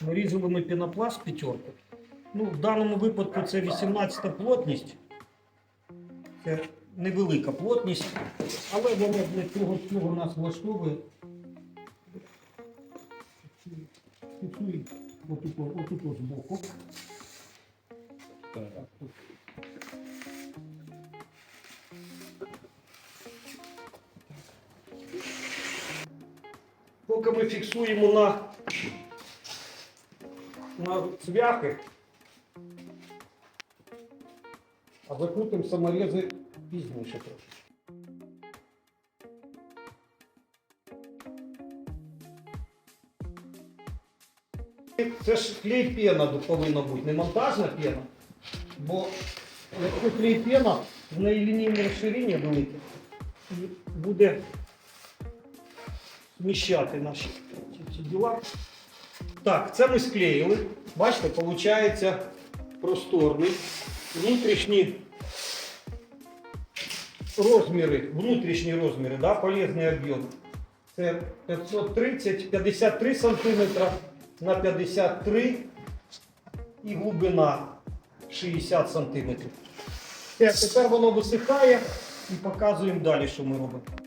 Ми різали ми пінопласт п'ятерку. Ну, в даному випадку це 18 плотність. Це невелика плотність, але вона для цього всього нас влаштовує. Фіксує отут, ось збоку. Поки ми фіксуємо на, на цвяхи, а закрутимо саморези пізніше трошки. Це ж клей пена повинна бути, не монтажна пена. Бо якщо клей пена, в неї лінійне розширення велике буде зміщати наші ці діла. Так, це ми склеїли. Бачите, виходить просторний. Внутрішні розміри, внутрішні розміри, да, полезний об'єм. Це 530, 53 см на 53 і глибина 60 см. Тепер воно висихає і показуємо далі, що ми робимо.